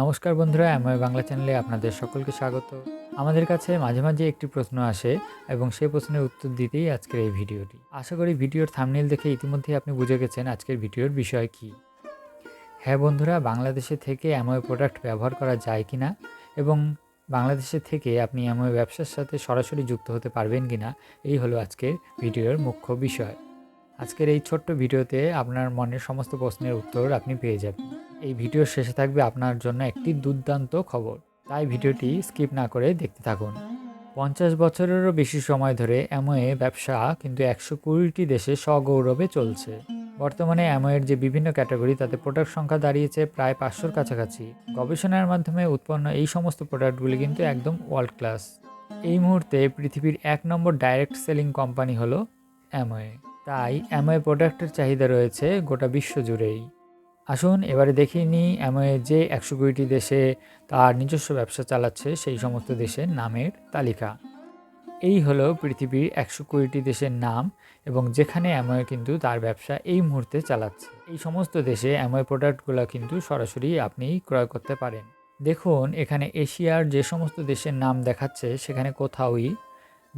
নমস্কার বন্ধুরা, এমআই বাংলা চ্যানেলে আপনাদের সকলকে স্বাগত। আমাদের কাছে মাঝে মাঝে একটি প্রশ্ন আসে এবং সেই প্রশ্নের উত্তর দিতেই আজকের এই ভিডিওটি। আশা করি ভিডিওর থামনেল দেখে ইতিমধ্যেই আপনি বুঝে গেছেন আজকের ভিডিওর বিষয় কি। হ্যাঁ বন্ধুরা, বাংলাদেশে থেকে এমআই প্রোডাক্ট ব্যবহার করা যায় কি না এবং বাংলাদেশে থেকে আপনি এমআই ব্যবসার সাথে সরাসরি যুক্ত হতে পারবেন কি না এই হলো আজকের ভিডিওর মুখ্য বিষয়। আজকের এই ছোট্ট ভিডিওতে আপনার মনের সমস্ত প্রশ্নের উত্তর আপনি পেয়ে যাবেন। এই ভিডিওর শেষে থাকবে আপনার জন্য একটি দুর্দান্ত খবর। তাই ভিডিওটি স্কিপ না করে দেখতে থাকুন। পঞ্চাশ বছরেরও বেশি সময় ধরে অ্যামোয়ে ব্যবসা কিন্তু একশো কুড়িটি দেশে সগৌরবে চলছে। বর্তমানে অ্যামোয়ের যে বিভিন্ন ক্যাটাগরি, তাতে প্রোডাক্ট সংখ্যা দাঁড়িয়েছে প্রায় পাঁচশোর কাছাকাছি। গবেষণার মাধ্যমে উৎপন্ন এই সমস্ত প্রোডাক্টগুলি কিন্তু একদম ওয়ার্ল্ড ক্লাস এই মুহূর্তে পৃথিবীর এক নম্বর ডাইরেক্ট সেলিং কোম্পানি হলো অ্যামোয়ে। তাই অ্যামোয়ে প্রোডাক্টের চাহিদা রয়েছে গোটা বিশ্ব জুড়েই। আসুন এবারে দেখিয়ে নিই অ্যামোয়ে যে একশো কুড়িটি দেশে তার নিজস্ব ব্যবসা চালাচ্ছে সেই সমস্ত দেশের নামের তালিকা। এই হলো পৃথিবীর একশো কুড়িটি দেশের নাম এবং যেখানে অ্যামোয়ে কিন্তু তার ব্যবসা এই মুহূর্তে চালাচ্ছে। এই সমস্ত দেশে অ্যামোয়ে প্রোডাক্টগুলো কিন্তু সরাসরি আপনি ক্রয় করতে পারেন। দেখুন, এখানে এশিয়ার যে সমস্ত দেশের নাম দেখাচ্ছে, সেখানে কোথাওই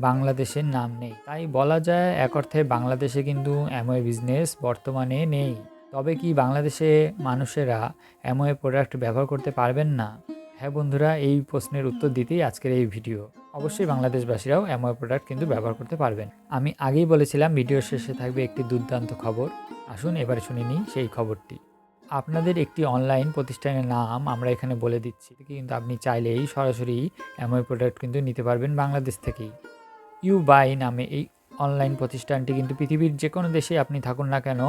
বাংলাদেশের নাম নেই। তাই বলা যায়, এক অর্থে বাংলাদেশে কিন্তু অ্যামোয়ে বিজনেস বর্তমানে নেই। তবে কি বাংলাদেশে মানুষেরা অ্যামোয়ে প্রোডাক্ট ব্যবহার করতে পারবেন না? হ্যাঁ বন্ধুরা, এই প্রশ্নের উত্তর দিতেই আজকের এই ভিডিও অবশ্যই বাংলাদেশবাসীরাও অ্যামোয়ে প্রোডাক্ট কিন্তু ব্যবহার করতে পারবেন। আমি আগেই বলেছিলাম ভিডিওর শেষে থাকবে একটি দুর্দান্ত খবর। আসুন এবারে শুনে নিই সেই খবরটি। আপনাদের একটি অনলাইন প্রতিষ্ঠানের নাম আমরা এখানে বলে দিচ্ছি। কিন্তু আপনি চাইলেই সরাসরি অ্যামোয়ে প্রোডাক্ট কিন্তু নিতে পারবেন বাংলাদেশ থেকেই। ইউ বাই নামে এই অনলাইন প্রতিষ্ঠানটি কিন্তু পৃথিবীর যে কোনো দেশে আপনি থাকুন না কেন,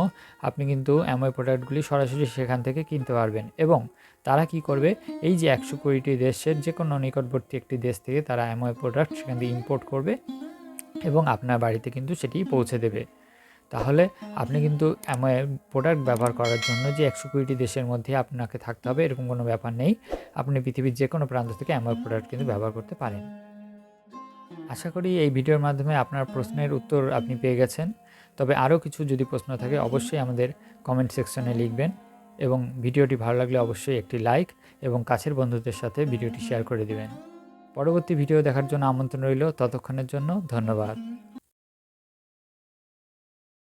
আপনি কিন্তু অ্যামোয় প্রোডাক্টগুলি সরাসরি সেখান থেকে কিনতে পারবেন। এবং তারা কি করবে? এই যে একশো কুড়িটি দেশের যে কোনো নিকটবর্তী একটি দেশ থেকে তারা অ্যামোয় প্রোডাক্ট সেখান থেকে ইম্পোর্ট করবে এবং আপনার বাড়িতে কিন্তু সেটি পৌঁছে দেবে। তাহলে আপনি কিন্তু অ্যামোয় প্রোডাক্ট ব্যবহার করার জন্য যে একশো কুড়িটি দেশের মধ্যে আপনাকে থাকতে হবে, এরকম কোনো ব্যাপার নেই। আপনি পৃথিবীর যে কোনো প্রান্ত থেকে অ্যামোয় প্রোডাক্ট কিন্তু ব্যবহার করতে পারেন। আশা করি এই ভিডিওর মাধ্যমে আপনার প্রশ্নের উত্তর আপনি পেয়ে গেছেন। তবে আরও কিছু যদি প্রশ্ন থাকে, অবশ্যই আমাদের কমেন্ট সেকশনে লিখবেন এবং ভিডিওটি ভালো লাগলে অবশ্যই একটি লাইক এবং কাছের বন্ধুদের সাথে ভিডিওটি শেয়ার করে দিবেন। পরবর্তী ভিডিও দেখার জন্য আমন্ত্রণ রইল। ততক্ষণের জন্য ধন্যবাদ।